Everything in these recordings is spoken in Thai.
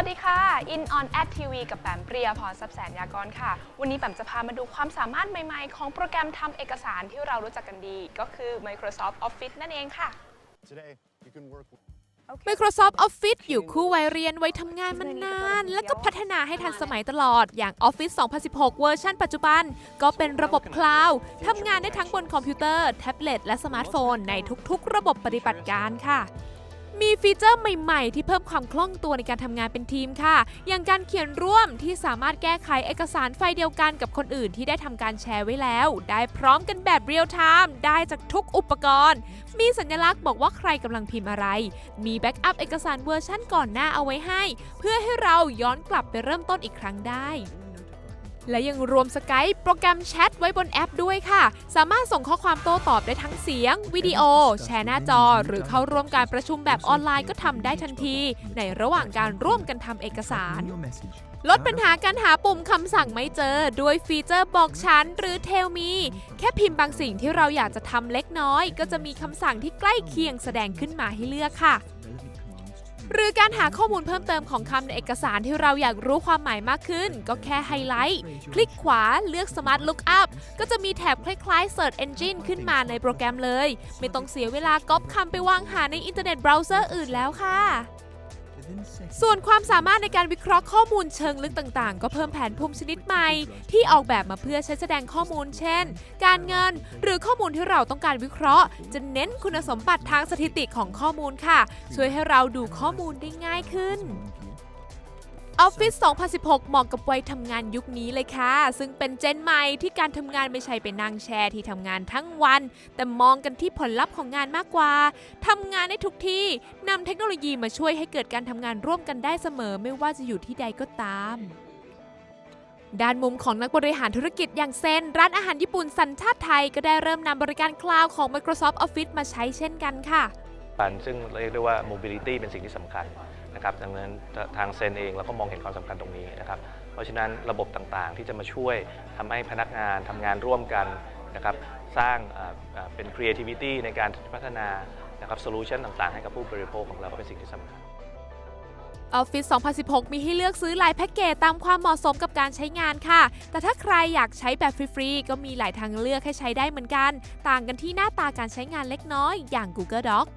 วัสดีค่ะ In on at TV กับแปมเปรียพรทรัพย์แสนยากรค่ะ วันนี้แปมจะพามาดูความสามารถใหม่ๆ ของโปรแกรมทำเอกสารที่เรารู้จักกันดี ก็คือ Microsoft Office นั่นเองค่ะ Today, you can work with Microsoft Office อยู่คู่วัยเรียนไว้ทำงานมานาน แล้วก็พัฒนาให้ทันสมัยตลอด อย่าง Office 2016 เวอร์ชันปัจจุบัน ก็เป็นระบบคลาวด์ทำงานได้ทั้งบนคอมพิวเตอร์ แท็บเล็ต และสมาร์ทโฟน ในทุกๆ ระบบปฏิบัติการค่ะ มีฟีเจอร์ใหม่ๆ ที่เพิ่มความคล่องตัวในการทำงานเป็นทีมค่ะ อย่างการเขียนร่วมที่สามารถแก้ไขเอกสารไฟล์เดียวกันกับคนอื่นที่ได้ทำการแชร์ไว้แล้ว ได้พร้อมกันแบบเรียลไทม์ได้จากทุกอุปกรณ์ มีสัญลักษณ์บอกว่าใครกำลังพิมพ์อะไร มีแบ็กอัพเอกสารเวอร์ชั่นก่อนหน้าเอาไว้ให้ เพื่อให้เราย้อนกลับไปเริ่มต้นอีกครั้งได้ และยังรวมสกายโปรแกรมแชทไว้บนแอปด้วยค่ะ สามารถส่งข้อความโต้ตอบได้ทั้งเสียง วิดีโอ แชร์หน้าจอ หรือเข้าร่วมการประชุมแบบออนไลน์ก็ทำได้ทันที ในระหว่างการร่วมกันทำเอกสาร ลดปัญหาการหาปุ่มคำสั่งไม่เจอ ด้วยฟีเจอร์บอกฉันหรือ Tell me แค่พิมพ์บางสิ่งที่เราอยากจะทำเล็กน้อย ก็จะมีคำสั่งที่ใกล้เคียงแสดงขึ้นมาให้เลือกค่ะ หรือการหาข้อมูลเพิ่มเติมของคำในเอกสารที่เราอยากรู้ความหมายมากขึ้น ก็แค่ไฮไลท์ คลิกขวาเลือก Smart Lookup ก็จะมีแถบคล้ายๆ Search Engine ขึ้นมาในโปรแกรมเลย ไม่ต้องเสียเวลาก๊อปคำไปวางหาในอินเทอร์เน็ตเบราว์เซอร์อื่นแล้วค่ะ ส่วนความสามารถในการวิเคราะห์ข้อมูลเชิงลึกต่างๆ ก็เพิ่มแผนภูมิชนิดใหม่ ที่ออกแบบมาเพื่อใช้แสดงข้อมูลเช่น การเงิน หรือข้อมูลที่เราต้องการวิเคราะห์ จะเน้นคุณสมบัติทางสถิติของข้อมูลค่ะ ช่วยให้เราดูข้อมูลได้ง่ายขึ้น Office 2016 เหมาะกับวัยทำงานยุคนี้เลยค่ะ ซึ่งเป็นเจนใหม่ที่การทำงานไม่ใช่ไปนั่งแชร์ที่ทำงานทั้งวัน แต่มองกันที่ผลลัพธ์ของงานมากกว่าทำงานได้ทุกที่นำเทคโนโลยีมาช่วยให้เกิดการทำงานร่วมกันได้เสมอไม่ว่าจะอยู่ที่ใดก็ตามด้านมุมของนักบริหารธุรกิจอย่างเซน ร้านอาหารญี่ปุ่นสัญชาติไทย ก็ได้เริ่มนำบริการคลาวด์ของ Microsoft Office มาใช้เช่นกันค่ะ ซึ่งเรียกได้ว่า mobility เป็นสิ่งที่สำคัญ นะครับดังนั้นทางเซนเองเราก็มองเห็นความสำคัญตรงนี้นะครับ เพราะฉะนั้นระบบต่างๆ ที่จะมาช่วยทำให้พนักงานทำงานร่วมกันนะครับสร้างเป็น creativity ในการพัฒนานะครับ solution ต่างๆ ให้กับผู้บริโภคของเราก็เป็นสิ่งที่สำคัญ Office 2016 มีให้เลือกซื้อหลายแพ็กเกจตามความเหมาะสมกับการใช้งานค่ะ แต่ถ้าใครอยากใช้แบบฟรีๆ ก็มีหลายทางเลือกให้ใช้ได้เหมือนกัน ต่างกันที่หน้าตาการใช้งานเล็กน้อย อย่าง Google Docs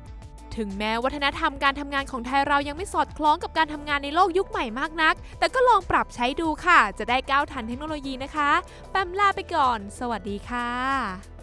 ถึงแม้วัฒนธรรมการทำงานของไทยเรายังไม่สอดคล้องกับการทำงานในโลกยุคใหม่มากนัก แต่ก็ลองปรับใช้ดูค่ะ จะได้ก้าวทันเทคโนโลยีนะคะ แปมลาไปก่อน สวัสดีค่ะ